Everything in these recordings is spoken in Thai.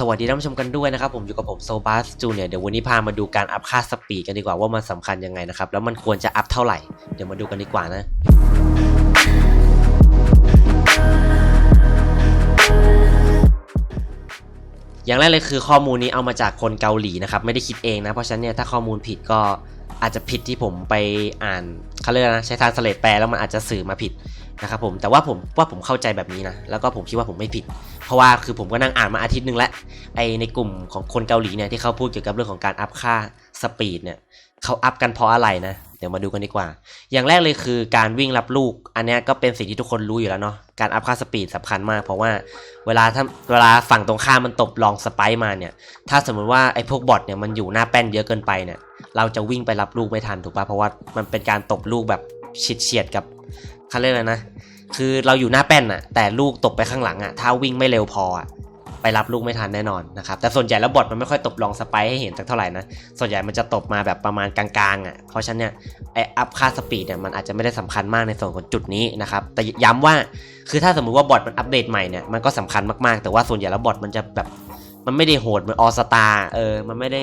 สวัสดีท่านผู้ชมกันด้วยนะครับ ผมอยู่กับผมโซบัสจูเนี่ยเดี๋ยววันนี้พามาดูการอัพค่าสปีดกันดีกว่าว่ามันสำคัญยังไงนะครับ แล้วมันควรจะอัพเท่าไหร่ เดี๋ยวมาดูกันดีกว่านะอย่างแรกเลยคือข้อมูลนี้เอามาจากคนเกาหลีนะครับ ไม่ได้คิดเองนะ เพราะฉะนั้นเนี่ยถ้าข้อมูลผิดก็อาจจะผิดที่ผมไปอ่านเขาเรียกอนะใช้ทานสเลตแปลแล้วมันอาจจะสื่อมาผิด นะครับผมแต่ว่าผมว่าผมเข้าใจแบบนี้นะแล้วก็ผมคิดว่าผมไม่ผิด เพราะว่าคือผมก็นั่งอ่านมาอาทิตย์หนึ่งแล้วไอในกลุ่มของคนเกาหลีเนี่ยที่เขาพูดเกี่ยวกับเรื่องของการอัพค่าสปีดเนี่ยเขาอัพกันเพราะอะไรนะเดี๋ยวมาดูกันดีกว่า อย่างแรกเลยคือการวิ่งรับลูก อันนี้ก็เป็นสิ่งที่ทุกคนรู้อยู่แล้วเนาะการอัพค่าสปีดสำคัญมาก เพราะว่าเวลาถ้าเวลาฝั่งตรงข้ามมันตบลองสไปมาเนี่ย ถ้าสมมติว่าไอ้พวกบอทเนี่ยมันอยู่หน้าแป้นเยอะเกินไปเนี่ย เราจะวิ่งไปรับลูกไม่ทันถูกป่ะเพราะว่ามันเป็นการตบลูกแบบเฉียดเฉียดกับ เขาเรียกอะไรนะ คือเราอยู่หน้าแป้นอะแต่ลูกตกไปข้างหลังอะถ้าวิ่งไม่เร็วพออะไปรับลูกไม่ทันแน่นอนนะครับ แต่ส่วนใหญ่แล้วบอทมันไม่ค่อยตบลองสไปให้เห็นสักเท่าไหร่นะ ส่วนใหญ่มันจะตบมาแบบประมาณกลางๆอะเพราะฉะนั้นเนี่ยไออัพค่าสปีดเนี่ยมันอาจจะไม่ได้สำคัญมากในส่วนของจุดนี้นะครับ แต่ย้ำว่าคือถ้าสมมุติว่าบอทมันอัปเดตใหม่เนี่ยมันก็สำคัญมากๆ แต่ว่าส่วนใหญ่แล้วบอทมันจะแบบมันไม่ได้โหดเหมือนออสตาเออ มันไม่ได้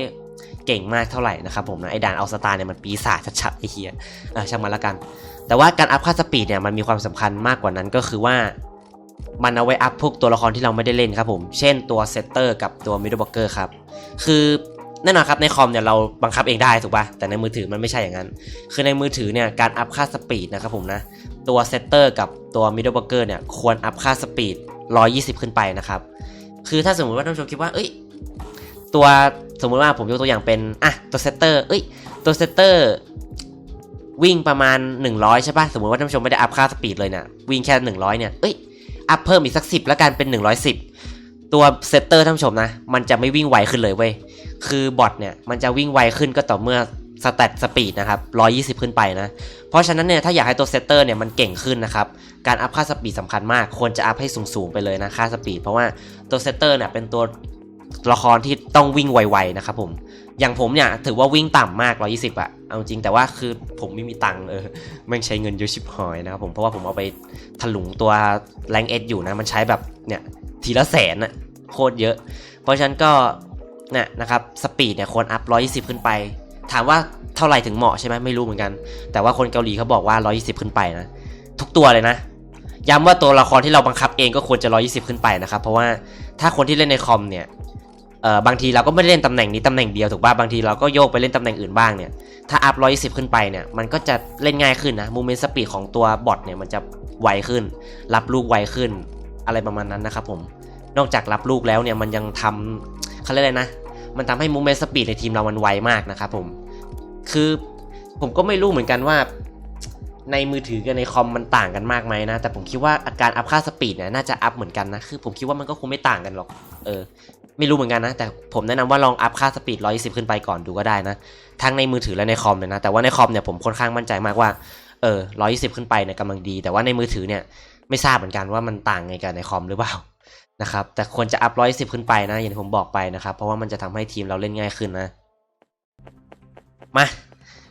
เก่งมากเท่าไหร่นะครับผมนะไอด่านออสตาเนี่ยมันปีศาจชัดๆไอเหี้ยเออช่างมันละกัน แต่ว่าการอัพค่าสปีดเนี่ยมันมีความสำคัญมากกว่านั้นก็คือว่า มันเอาไว้อัพพวกตัวละครที่เราไม่ได้เล่นครับผม เช่นตัวเซตเตอร์กับตัวมิดเดิลบล็อกเกอร์ครับ คือแน่นอนครับในคอมเนี่ยเราบังคับเองได้ถูกป่ะแต่ในมือถือมันไม่ใช่อย่างนั้น คือในมือถือเนี่ยการอัพค่าสปีดนะครับผมนะตัวเซตเตอร์กับตัวมิดเดิลบล็อกเกอร์เนี่ยควรอัพค่าสปีด 120 ขึ้นไปนะครับ คือถ้าสมมติว่าท่านผู้ชมคิดว่าเอ้ยตัวสมมุติว่าผมยกตัวอย่างเป็นอะตัวเซตเตอร์เอ้ยตัวเซตเตอร์ วิ่งประมาณ 100 ใช่ปะสมมติว่าท่านผู้ชมไม่ได้อัพค่าสปีดเลยเนี่ยวิ่งแค่ 100 เนี่ยเอ้ยอัพเพิ่มอีกสัก 10 แล้วกันเป็น 110 ตัวเซตเตอร์ท่านผู้ชมนะ มันจะไม่วิ่งไวขึ้นเลยเว้ยคือบอทเนี่ยมันจะวิ่งไวขึ้นก็ต่อเมื่อสแตทสปีดนะครับ 120 ขึ้นไปนะ เพราะฉะนั้นเนี่ยถ้าอยากให้ตัวเซตเตอร์เนี่ยมันเก่งขึ้นนะครับ การอัพค่าสปีดสำคัญมาก ควรจะอัพให้สูงๆไปเลยนะค่าสปีดเพราะว่าตัวเซตเตอร์เนี่ยเป็นตัวละครที่ต้องวิ่งไวๆนะครับผม อย่างผมเนี่ยถือว่าวิ่งต่ำมาก 120อะเอาจริงแต่ว่าคือผมไม่มีตังค์เออแม่งใช้เงินเยอะชิบหายนะครับผมเพราะว่าผมเอาไปถลุงตัวแรงเอสอยู่นะ มันใช้แบบเนี่ยทีละแสนอะโคตรเยอะ เพราะฉะนั้นก็เนี่ยนะครับสปีดเนี่ยควรอัพ 120 ขึ้นไป ถามว่าเท่าไหร่ถึงเหมาะใช่ไหมไม่รู้เหมือนกัน แต่ว่าคนเกาหลีเขาบอกว่า 120 ขึ้นไปนะ ทุกตัวเลยนะย้ำว่าตัวละครที่เราบังคับเองก็ควรจะ 120 ขึ้นไปนะครับ เพราะว่าถ้าคนที่เล่นในคอมเนี่ย เอ่อบางทีเราก็ไม่ได้เล่นตำแหน่งนี้ตำแหน่งเดียวถูกป่ะบางทีเราก็โยกไปเล่นตำแหน่งอื่นบ้างเนี่ยถ้าอัพ120ขึ้นไปเนี่ยมันก็จะเล่นง่ายขึ้นนะมูเมนต์สปีดของตัวบอทเนี่ยมันจะไวขึ้น รับลูกไวขึ้น อะไรประมาณนั้นนะครับผมนอกจากรับลูกแล้วเนี่ยมันยังทำเขาเรียกอะไรนะ มันทำให้มูเมนต์สปีดในทีมเรามันไวมากนะครับผมคือผมก็ไม่รู้เหมือนกันว่าในมือถือกับในคอมมันต่างกันมากไหมนะ แต่ผมคิดว่าอาการอัพค่าสปีดเนี่ยน่าจะอัพเหมือนกันนะ คือผมคิดว่ามันก็คงไม่ต่างกันหรอก เออ ไม่รู้เหมือนกันนะ แต่ผมแนะนำว่าลองอัพค่าสปีด 120 ขึ้นไปก่อนดูก็ได้นะ ทั้งในมือถือและในคอมเลยนะ แต่ว่าในคอมเนี่ยผมค่อนข้างมั่นใจมากว่า เออ 120 ขึ้นไปเนี่ยกำลังดี แต่ว่าในมือถือเนี่ยไม่ทราบเหมือนกันว่ามันต่างไงกับในคอมหรือเปล่านะครับ แต่ควรจะอัพ 110 ขึ้นไปนะ อย่างที่ผมบอกไปนะครับ เพราะว่ามันจะทำให้ทีมเราเล่นง่ายขึ้นนะ มา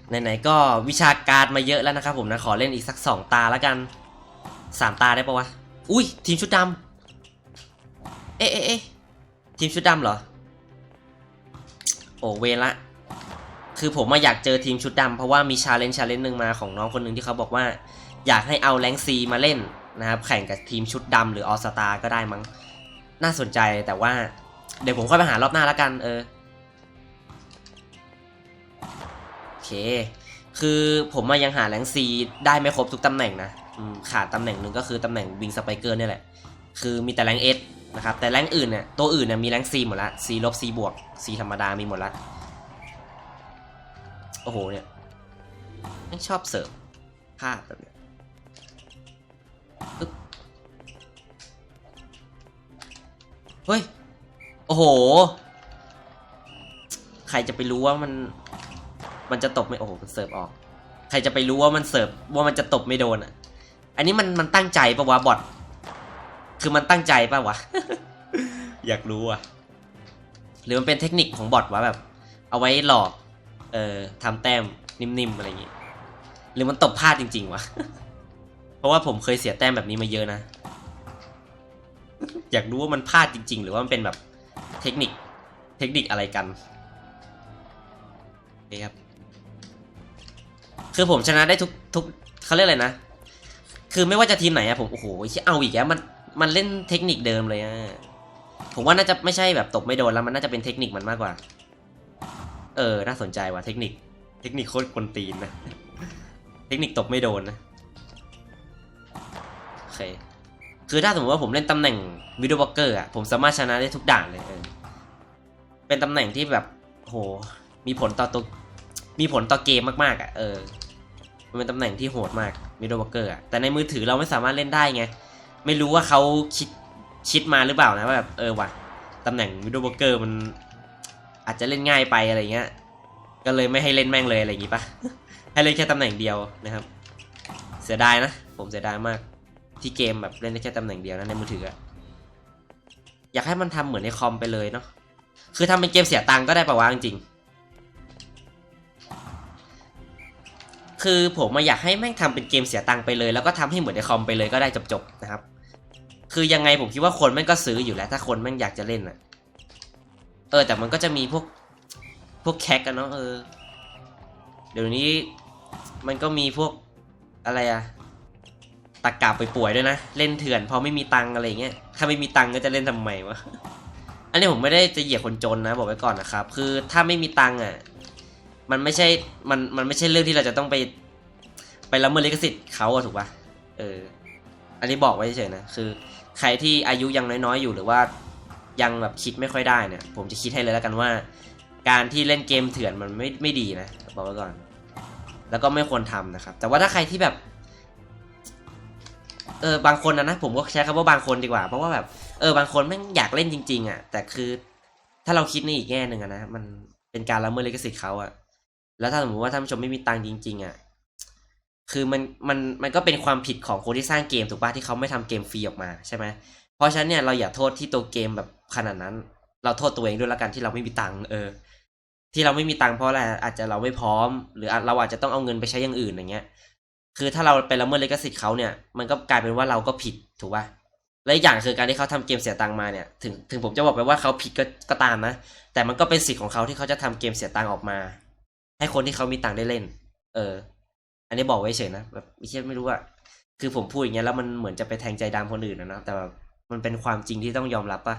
ไหนๆก็วิชาการมาเยอะแล้วนะครับผมนะ ขอเล่นอีกสักสองตาแล้วกันสามตาได้ปะวะ อุ้ยทีมชุดดำเอ๊ะเอ๊ะ ทีมชุดดำเหรอ โอเวละ คือผมมาอยากเจอทีมชุดดำเพราะว่ามีชาเลนจ์ชาเลนจ์หนึ่งมาของน้องคนหนึ่งที่เขาบอกว่า อยากให้เอาแรงซีมาเล่นนะครับ แข่งกับทีมชุดดำหรือออสตาก็ได้มั้ง น่าสนใจแต่ว่า เดี๋ยวผมค่อยไปหารอบหน้าแล้วกันเออโอเค คือผมมายังหาแรงซีได้ไม่ครบทุกตำแหน่งนะขาดตำแหน่งหนึ่งก็คือตำแหน่งวิงสไปเกอร์นี่แหละ คือมีแต่แรงเอส นะครับแต่แรงอื่นเนี่ยตัวอื่นเนี่ยมีแรงซีหมดละซีลบซีบวกซีธรรมดามีหมดละโอ้โหเนี่ยไม่ชอบเสิร์ฟภาพแบบเนี้ยเฮ้ย โอ้โห ใครจะไปรู้ว่ามัน มันจะตบไม่โอ้โหมันเสิร์ฟออก ใครจะไปรู้ว่ามันเสิร์ฟว่ามันจะตบไม่โดนอะ อันนี้มันมันตั้งใจปะวะบอท คือมันตั้งใจปะวะ อยากรู้อะ หรือมันเป็นเทคนิคของบอทวะแบบ เอาไว้หลอก เอ่อทำแต้มนิ่มๆอะไรอย่างงี้ หรือมันตบพลาดจริง ๆวะ เพราะว่าผมเคยเสียแต้มแบบนี้มาเยอะนะ อยากรู้ว่ามันพลาดจริง ๆ หรือว่ามันเป็นแบบเทคนิค เทคนิคอะไรกันนี่ครับ คือผมชนะได้ทุกทุกเขาเรียกอะไรนะ คือไม่ว่าจะทีมไหนอะผมโอ้โหเอาอีกแล้วมัน มันเล่นเทคนิคเดิมเลยอะผมว่าน่าจะไม่ใช่แบบตบไม่โดนแล้วมันน่าจะเป็นเทคนิคมันมากกว่า เออ น่าสนใจว่ะเทคนิค เทคนิคโคตรกวนตีนนะ เทคนิคตบไม่โดนนะ โอเค คือถ้าสมมติว่าผมเล่นตำแหน่งวิด o บล็อกเกอร์อะผมสามารถชนะได้ทุกด่านเลยเออเป็นตำแหน่งที่แบบโห มีผลต่อตัวมีผลต่อเกมมากๆอะเออ มันเป็นตำแหน่งที่โหดมากมิดเดิลบล็อกเกอร์อะแต่ในมือถือเราไม่สามารถเล่นได้ไง ไม่รู้ว่าเขาคิดคิดมาหรือเปล่านะว่าแบบเออว่ะตำแหน่งมิดเดิลบเกอร์มันอาจจะเล่นง่ายไปอะไรเงี้ย ก็เลยไม่ให้เล่นแม่งเลยอะไรอย่างงี้ปะให้เล่นแค่ตำแหน่งเดียวนะครับ เสียดายนะ ผมเสียดายมาก ที่เกมแบบเล่นได้แค่ตำแหน่งเดียวนะในมือถืออยากให้มันทำเหมือนในคอมไปเลยเนาะคือทำเป็นเกมเสียตังค์ก็ได้ปะวะจริงๆ คือผมมาอยากให้แม่งทำเป็นเกมเสียตังค์ไปเลย แล้วก็ทำให้เหมือนในคอมไปเลยก็ได้จบๆนะครับ คือยังไงผมคิดว่าคนแม่งก็ซื้ออยู่แล้ว ถ้าคนแม่งอยากจะเล่นอะเออ แต่มันก็จะมีพวกพวกแคกกันเนาะเออ เดี๋ยวนี้มันก็มีพวกอะไรอะตะกาบไปป่วยด้วยนะ เล่นเถื่อนพอไม่มีตังค์อะไรเงี้ยถ้าไม่มีตังค์ก็จะเล่นทำไมวะอันนี้ผมไม่ได้จะเหยียดคนจนนะ บอกไว้ก่อนนะครับ คือถ้าไม่มีตังค์อะ มันไม่ใช่มันมันไม่ใช่เรื่องที่เราจะต้องไป ไปละเมิดลิขสิทธิ์เขาอะถูกปะเออ อันนี้บอกไว้เฉยๆนะคือ ใครที่อายุยังน้อยๆอยู่หรือว่ายังแบบคิดไม่ค่อยได้เนี่ย ผมจะคิดให้เลยแล้วกันว่า การที่เล่นเกมเถื่อนมันไม่ไม่ดีนะบอกไว้ก่อน แล้วก็ไม่ควรทำนะครับ แต่ว่าถ้าใครที่แบบเออบางคนนะนะผมก็ใช้คำว่าบางคนดีกว่า เพราะว่าแบบเออบางคนแม่งอยากเล่นจริง ๆอะแต่คือถ้าเราคิดในอีกแง่หนึ่งอะนะมันเป็นการละเมิดลิขสิทธิ์เขาอะ แล้วถ้าสมมติว่าท่านผู้ชมไม่มีตังค์จริง ๆอะคือมันมันมันก็เป็นความผิดของคนที่สร้างเกมถูกปะที่เขาไม่ทำเกมฟรีออกมาใช่ไหมเพราะฉะนั้นเนี่ยเราอย่าโทษที่ตัวเกมแบบขนาดนั้น เราโทษตัวเองด้วยละกันที่เราไม่มีตังค์เออ ที่เราไม่มีตังค์เพราะอะไรอาจจะเราไม่พร้อม หรือเราอาจจะต้องเอาเงินไปใช้อย่างอื่นอย่างเงี้ย คือถ้าเราไปละเมิดลิขสิทธิ์เขาเนี่ย มันก็กลายเป็นว่าเราก็ผิดถูกปะและอีกอย่างคือการที่เขาทำเกมเสียตังค์มาเนี่ย ถึงถึงผมจะบอกไปว่าเขาผิดก็ก็ตามนะ แต่มันก็เป็นสิทธิ์ของเขาที่เขาจะทำเกมเสียตังค์ออกมา ให้คนที่เขามีตังค์ได้เล่น เออ อันนี้บอกไว้เฉยนะแบบไม่ใช่ไม่รู้ว่าคือผมพูดอย่างเงี้ยแล้วมันเหมือนจะไปแทงใจดำคนอื่นนะนะแต่แบบมันเป็นความจริงที่ต้องยอมรับปะ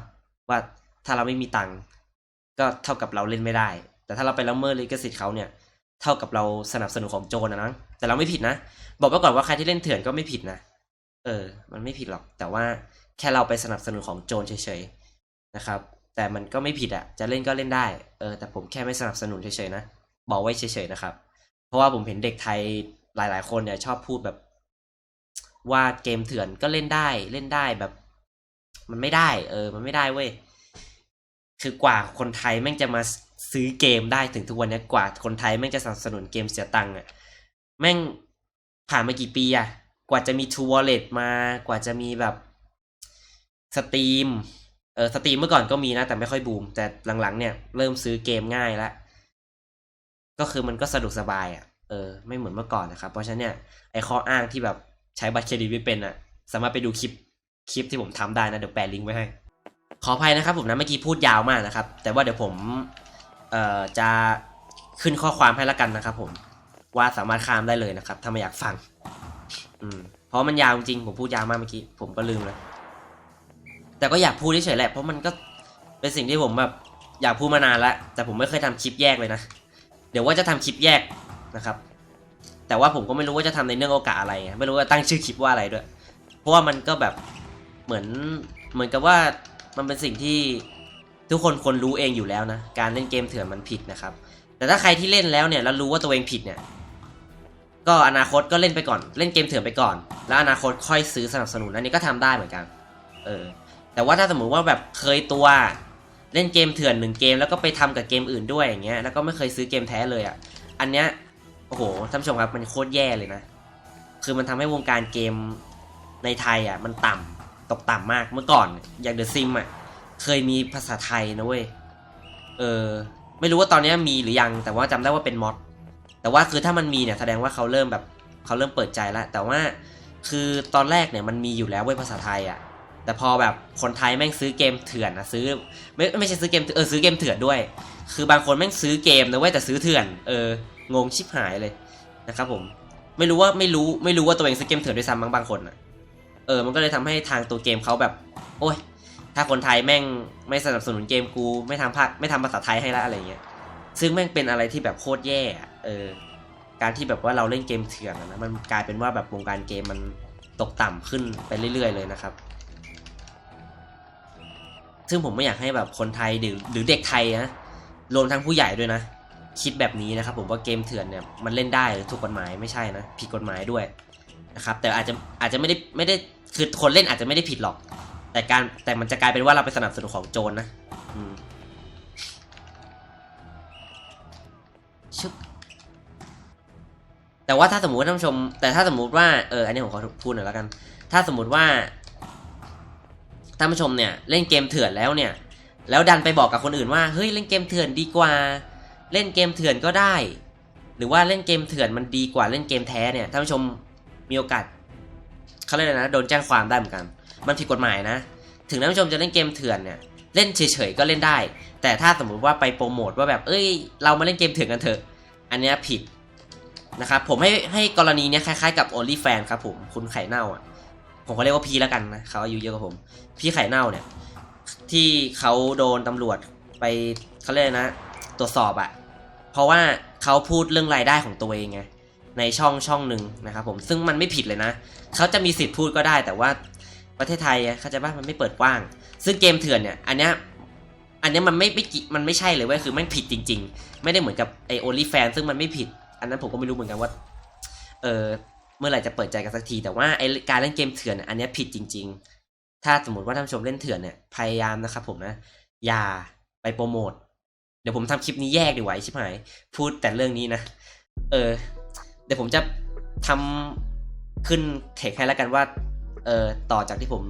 ว่าถ้าเราไม่มีตังค์ก็เท่ากับเราเล่นไม่ได้ แต่ถ้าเราไปละเมิดลิขสิทธิ์เขาเนี่ย เท่ากับเราสนับสนุนของโจรนะนะแต่เราไม่ผิดนะบอกไว้ก่อนว่าใครที่เล่นเถื่อนก็ไม่ผิดนะเออ มันไม่ผิดหรอก แต่ว่าแค่เราไปสนับสนุนของโจรเฉยๆนะครับ แต่มันก็ไม่ผิดอะจะเล่นก็เล่นได้ เออ แต่ผมแค่ไม่สนับสนุนเฉยๆนะ บอกไว้เฉยๆนะครับ เพราะว่าผมเห็นเด็กไทยหลาย ๆ คนเนี่ยชอบพูดแบบ ว่าเกมเถื่อนก็เล่นได้เล่นได้แบบ มันไม่ได้ เออ มันไม่ได้เว้ยคือกว่าคนไทยแม่งจะมาซื้อเกมได้ถึงทุกวันนี้กว่าคนไทยแม่งจะสนับสนุนเกมเสียตังค์อะแม่งผ่านมากี่ปีอะกว่าจะมี True Wallet มากว่าจะมีแบบสตรีมเออสตรีมเมื่อก่อนก็มีนะ แต่ไม่ค่อยบูม แต่หลังๆเนี่ยเริ่มซื้อเกมง่ายแล้ว ก็คือมันก็สะดวกสบายอะ่ะเออไม่เหมือนเมื่อก่อนนะครับ เพราะฉะนั้นเนี่ยไอ้ข้ออ้างที่แบบใช้บัตรเครดิตไม่เป็นอะ่ะ สามารถไปดูคลิปคลิปที่ผมทำได้นะเดี๋ยวแปะลิงก์ไว้ให้ ขออภัยนะครับผมนะเมื่อกี้พูดยาวมากนะครับ แต่ว่าเดี๋ยวผมเอ่อจะขึ้นข้อความให้ละกันนะครับ ผมว่าสามารถข้ามได้เลยนะครับ ถ้าไม่อยากฟัง อืมเพราะมันยาวจริงผมพูดยาวมากเมื่อกี้ผมก็ลืมแล้วแต่ก็อยากพูดเฉยๆแหละเพราะมันก็เป็นสิ่งที่ผมแบบอยากพูดมานานแล้วแต่ผมไม่เคยทำคลิปแยกเลยนะ เดี๋ยวว่าจะทำคลิปแยกนะครับ แต่ว่าผมก็ไม่รู้ว่าจะทำในเรื่องโอกาสอะไรไงไม่รู้ว่าตั้งชื่อคลิปว่าอะไรด้วย เพราะว่ามันก็แบบเหมือนเหมือนกับว่ามันเป็นสิ่งที่ทุกคนควรรู้เองอยู่แล้วนะ การเล่นเกมเถื่อนมันผิดนะครับ แต่ถ้าใครที่เล่นแล้วเนี่ยแล้วรู้ว่าตัวเองผิดเนี่ย ก็อนาคตก็เล่นไปก่อน เล่นเกมเถื่อนไปก่อน แล้วอนาคตค่อยซื้อสนับสนุนอันนี้ก็ทำได้เหมือนกัน เออ แต่ว่าถ้าสมมติว่าแบบเคยตัว เล่นเกมเถื่อนหนึ่งเกมแล้วก็ไปทำกับเกมอื่นด้วยอย่างเงี้ยแล้วก็ไม่เคยซื้อเกมแท้เลยอะอันเนี้ยโอ้โหท่านผู้ชมครับมันโคตรแย่เลยนะ คือมันทำให้วงการเกมในไทยอะมันต่ำตกต่ำมากเมื่อก่อนอย่างเดอะซิมอะเคยมีภาษาไทยนะเว้ยเออไม่รู้ว่าตอนนี้มีหรือยังแต่ว่าจำได้ว่าเป็นม็อดแต่ว่าคือถ้ามันมีเนี่ยแสดงว่าเขาเริ่มแบบเขาเริ่มเปิดใจแล้วแต่ว่าคือตอนแรกเนี่ยมันมีอยู่แล้วเว้ยภาษาไทยอะ่ะ แต่พอแบบคนไทยแม่งซื้อเกมเถื่อนนะซื้อไม่ไม่ใช่ซื้อเกมเออซื้อเกมเถื่อนด้วย คือบางคนแม่งซื้อเกมนะเว้ยแต่ซื้อเถื่อนเอองงชิบหายเลยนะครับผมไม่รู้ว่าไม่รู้ไม่รู้ว่าตัวเองซื้อเกมเถื่อนด้วยซ้ำบางบางคนอะเออมันก็เลยทำให้ทางตัวเกมเขาแบบ โอ้ยถ้าคนไทยแม่งไม่สนับสนุนเกมกูไม่ทำภาคไม่ทำภาษาไทยให้ละอะไรเงี้ยซึ่งแม่งเป็นอะไรที่แบบโคตรแย่เออการที่แบบว่าเราเล่นเกมเถื่อนนะมันกลายเป็นว่าแบบวงการเกมมันตกต่ำขึ้นไปเรื่อย ๆ เลยนะครับ ซึ่งผมไม่อยากให้แบบคนไทยหรือหรือเด็กไทยนะรวมทั้งผู้ใหญ่ด้วยนะ คิดแบบนี้นะครับผมว่าเกมเถื่อนเนี่ยมันเล่นได้ถูกกฎหมายไม่ใช่นะผิดกฎหมายด้วยนะครับแต่อาจจะอาจจะไม่ได้ไม่ได้คือคนเล่นอาจจะไม่ได้ผิดหรอก แต่การแต่มันจะกลายเป็นว่าเราไปสนับสนุนของโจรนะอืมชึบแต่ว่าถ้าสมมติท่านผู้ชม แต่ถ้าสมมติว่าเอออันนี้ผมขอพูดหน่อยแล้วกัน ถ้าสมมติว่า ท่านผู้ชมเนี่ยเล่นเกมเถื่อนแล้วเนี่ยแล้วดันไปบอกกับคนอื่นว่าเฮ้ยเล่นเกมเถื่อนดีกว่า เล่นเกมเถื่อนก็ได้ หรือว่าเล่นเกมเถื่อนมันดีกว่าเล่นเกมแท้เนี่ยท่านผู้ชมมีโอกาสเขาเรียกอะไรนะโดนแจ้งความได้เหมือนกัน มันผิดกฎหมายนะ ถึงท่านผู้ชมจะเล่นเกมเถื่อนเนี่ยเล่นเฉยๆก็เล่นได้ แต่ถ้าสมมุติว่าไปโปรโมทว่าแบบเอ้ย เรามาเล่นเกมเถื่อนกันเถอะ อันเนี้ยผิดนะครับผมให้ให้กรณีเนี้ยคล้ายๆกับ Only Fan ครับผมคุณไข่เน่าอะ ผมก็เรียกว่าพี่แล้วกันนะเขาอายุเยอะกว่าผม พี่ไข่เน่าเนี่ย ที่เขาโดนตำรวจไปเขาเรียกนะ ตรวจสอบอะเพราะว่าเขาพูดเรื่องรายได้ของตัวเองไงในช่องช่องหนึ่งนะครับผมซึ่งมันไม่ผิดเลยนะเขาจะมีสิทธิ์พูดก็ได้ แต่ว่าประเทศไทยเขาใจป่ะมันไม่เปิดกว้าง ซึ่งเกมเถื่อนเนี่ย อันเนี้ยอันเนี้ยมันไม่ไม่กิมันไม่ใช่เลยเว้ยคือมันผิดจริง ๆ ไม่ได้เหมือนกับไอโอลิแฟนซึ่งมันไม่ผิด อันนั้นผมก็ไม่รู้เหมือนกันว่า เออ เมื่อไหร่จะเปิดใจกันสักที แต่ว่าไอการเล่นเกมเถื่อนอันนี้ผิดจริง ๆ ถ้าสมมติว่าท่านชมเล่นเถื่อนเนี่ยพยายามนะครับผมนะ อย่าไปโปรโมทเดี๋ยวผมทำคลิปนี้แยกดีกว่าไอ้ชิบหายพูดแต่เรื่องนี้นะ เออ เดี๋ยวผมจะทำขึ้นเทคให้แล้วกันว่า เออต่อจากที่ผม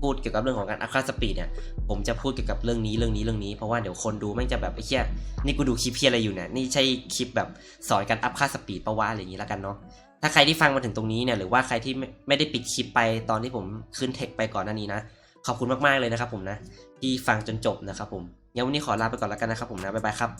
พูดเกี่ยวกับเรื่องของการอัพค่าสปีดเนี่ย ผมจะพูดเกี่ยวกับเรื่องนี้เรื่องนี้เรื่องนี้ เพราะว่าเดี๋ยวคนดูแม่งจะแบบไอ้เหี้ยนี่กูดูคลิปเพี้ยอะไรอยู่เนี่ย นี่ใช่คลิปแบบสอนการอัพค่าสปีดปะวะอะไรอย่างนี้แล้วกันเนาะ ถ้าใครที่ฟังมาถึงตรงนี้เนี่ยหรือว่าใครที่ไม่ได้ปิดคลิปไปตอนที่ผมขึ้นเทคไปก่อนหน้านี้นะ ขอบคุณมากๆเลยนะครับผมนะ ที่ฟังจนจบนะครับผมงั้วันนี้ขอลาไปก่อนแล้วกันนะครับผมนะบ๊ายบายครับ